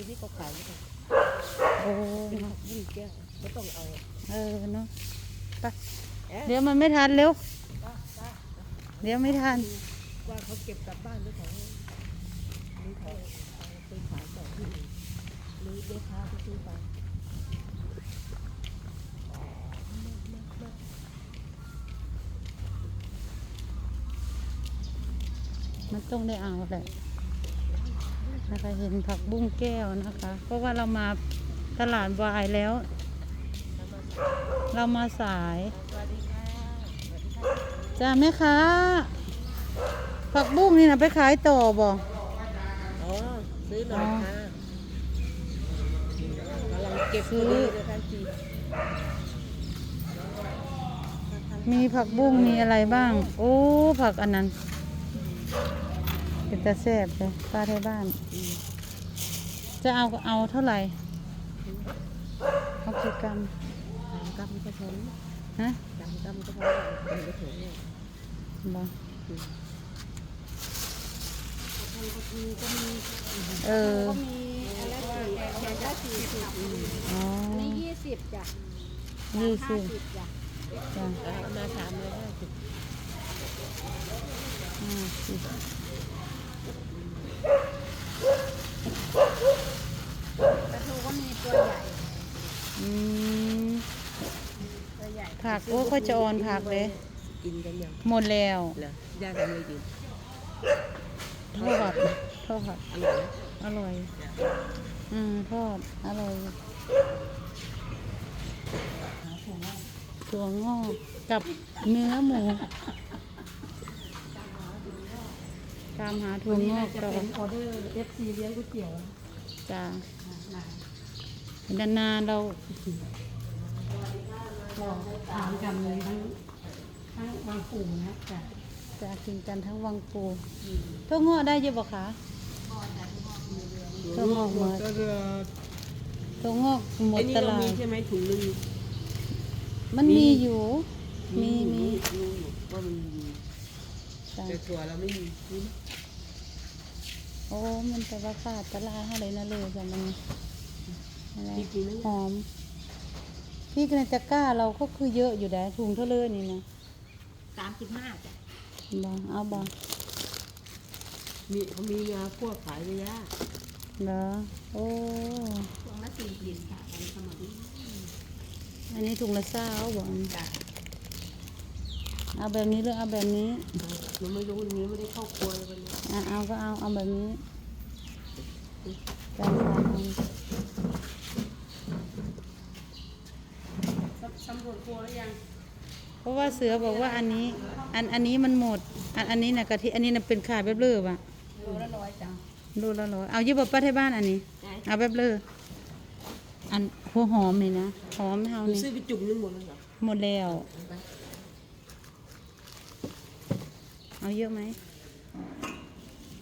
ถเราไปดูที่เขาขายกันโอ้ยิ่งแก้วก็ต้องเอาเออเนาะไปเดี๋ยวมันไม่ทันเร็วเดี๋ยวไม่ทันว่าเขาเก็บกลับบ้านหรือของหรือเขาเอาไปขายต่อที่อื่นหรือแม่ค้าไปซื้อไปมันต้องได้เอาแหละ นะคะเห็นผักบุ้งแก้วนะคะ เพราะว่าเรามาตลาดวายแล้ว เรามาสายสวัสดีค่ะสวัสดีค่ะจ้าแม่ค้าผักบุ้งนี่นะไปขายต่อบ่อ๋อซื้อหน่อยค่ะกำลังเก็บพอดีเลยค่ะจีมีผักบุ้งมีอะไรบ้าง โอ้ ผักอันนั้น เป็นตาแซ่บเลยป้าไทยบ้าน จะเอาก็เอาเท่าไหร่เอากี่กรัมสามกรัมก็พอฮะสามกรัมก็พอเป็นกระถุงเนี่ยบ่เออก็มีอันละสี่แกงละสี่สิบอ๋ออันนี้ยี่สิบจ้ะยี่สิห้าบสิบจ้ะจ้ะเอามาสามเลยห้าสิบห้าสิบ ปลาทูก็มีตัวใหญ่ อืม ตัวใหญ่ ผั กโอ้ก็จะออนผักเลย กินกันยังหมดแล้วเหรอย่างกันเลยกินทอดทอดอร่อยนะอร่อย อืมทอดอร่อยถั่วงอกกับเนื้อหมู ตามหาถั่วงอกต่อออเดอร์เอฟซีเลี้ยงก๋วยเตี๋ยวจ้า นานๆเรา ก็ทานกันเลยทั้งทั้งบางกลุ่มนะจ้ะจะกินกันทั้งวังปูถั่วงอกได้เยอะบ่คะถั่วงอกหมดก็เรือถั่วงอกหมดไอ้นี่ตเราลามีดใช่ไหมถุงนึงมันมีอยู่ มีมีรู้อยู่ว่ามันมีจ้ะแต่ถั่วเราไม่มีนี่โอ้ มันแต่ว่าขาดตลาดเท่าไหรนะเลยจ้ะมันอะไรจริงๆนะหอม พี่กนจะกล้าเราก็คือเยอะอยู่ได้ถุงเท่าเลยนี่นะสามสิบห้าจ้ะบอเอาบอมีเขามียาพวกขายระยะเหรอโอ้พวงละสี่สิบค่ะอันนี้สมัยอันนี้ถุงละเศร้าบอจ้ะเอาแบบนี้หรือเอาแบบนี้เราไม่รู้อย่างนี้ไม่ได้เข้าครัวเลยวันนี้อะเอาก็เอาเอาแบบนี้จ้ะเอา สำรวจครัวแล้วยัง เพ ราะว่าเสือบอกว่าอันนี้ อันอันนี้มันหมด อันอันนี้นะกะทิอันนี้นะเป็นขาแบบเลือบอะโลละร้อยจ้ะโลละร้อยเอายี่บป้าที่บ้านอันนี้ได้เอาแบบเลืออันหัวหอมนี่นะหอมเท่าหนูนี่ซื้อไปจุ่มนึงหมดเลยเหรอหมดแล้วไปเอาเยอะไหม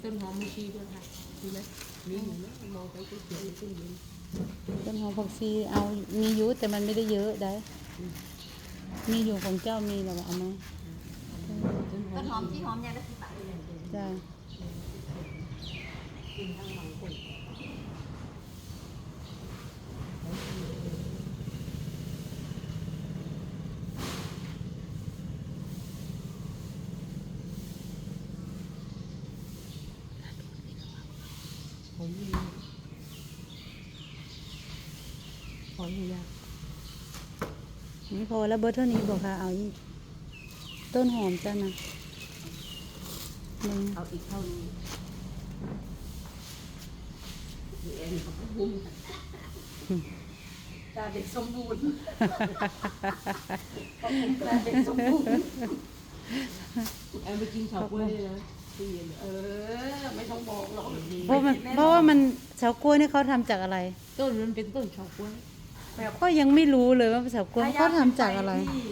ต้นหอมมีชีด้วยค่ะมีไหมมีอยู่นะมองไปก็เขียวอยู่ต้นนี้ต้นหอมผักชีเอามีอยู่แต่มันไม่ได้เยอะได้ มีอยู่ของเจ้ามีหรอเอาไหมต้นหอมที่หอมยางละสิบบาทจ้าผมมีหอมยา นี่พอแล้วเบอร์เท่านี้บอกค่ะ เอาอีก ต้นหอมจ้านะหนึ่งเอาอีกเท่านี้คือเอ็นของบุ้มตาเด็กสมบูรณ์เขาเป็นตาเด็กสมบูรณ์แอนไปกินเฉาก๊วยด้วยนะตู้เย็นเออ ไม่ต้องบอกหรอกเพราะมันเพราะว่ามันเฉาก๊วยนี่เขาทำจากอะไร ต้นมันเป็นต้นเฉาก๊วย แบบก็ยังไม่รู้เลยว่าเฉาก๊วยเขาทำจากอะไร ที่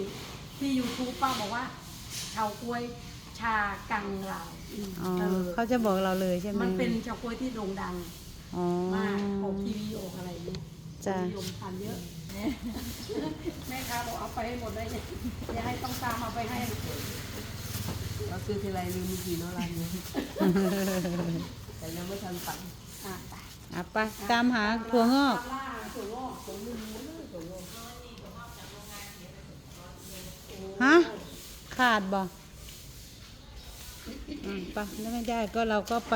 ที่ยูทูบป้าบอกว่าเฉาก๊วยชากังลาวอ๋อเออเขาจะบอกเราเลยใช่ไหมมันเป็นเฉาก๊วยที่โด่งดังอ๋อ มากออกทีวีออกอะไรเนี่ยจ้ะนิยมทานเยอะแม่ค้าบอกเอาไปให้หมดเลยเนี่ยอย่าให้ต้องตามเอาไปให้ เราซื้อทีไรลืมกี่เนาะร้านนี้ แต่ยังไม่ทันฝันอะไป อะไปตามหาถั่วงอกล่าถั่วงอก ผมไม่รู้เลยตัวงง ฮะ ขาดบ่อืมไปแล้วไม่ได้ก็เราก็ไป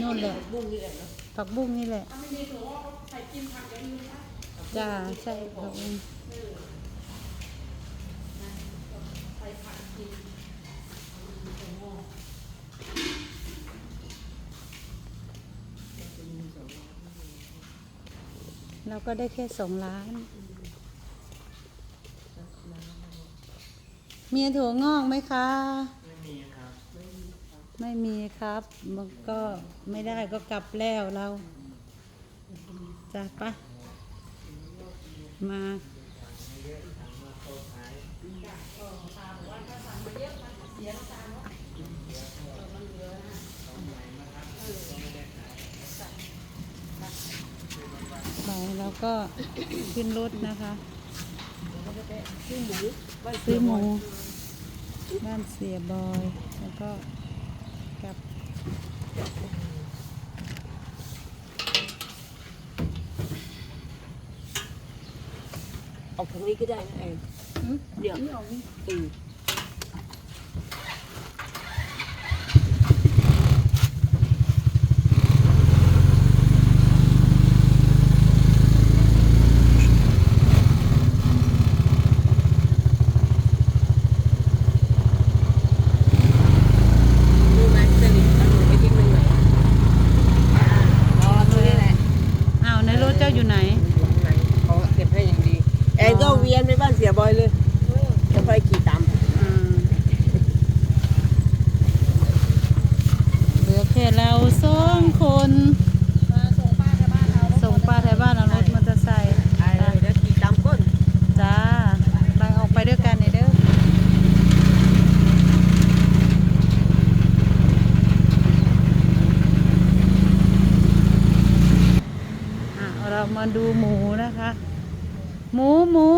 นู่นแหละบุ้งนี่แหละผักบุ้งนี่แหละไม่มีถั่วใส่กินผักย่างอื่นนะจ้าใช่ผักบุ้งเราก็ได้แค่สองล้าน มีถั่วงอกไหมคะ ไม่มีครับ ไม่มีครับ มันก็ไม่ได้ก็กลับแล้วเราจ้ะปะมาไปแล้วก็ขึ้นรถนะคะ ซื้อหมู บ้านซื้อหมูเสียบยบ้านเสียบอย แล้วก็กลับออกทางนี้ก็ได้นะแอนเดี๋ยวนี่ออกนี่ นะคะ หมูหมู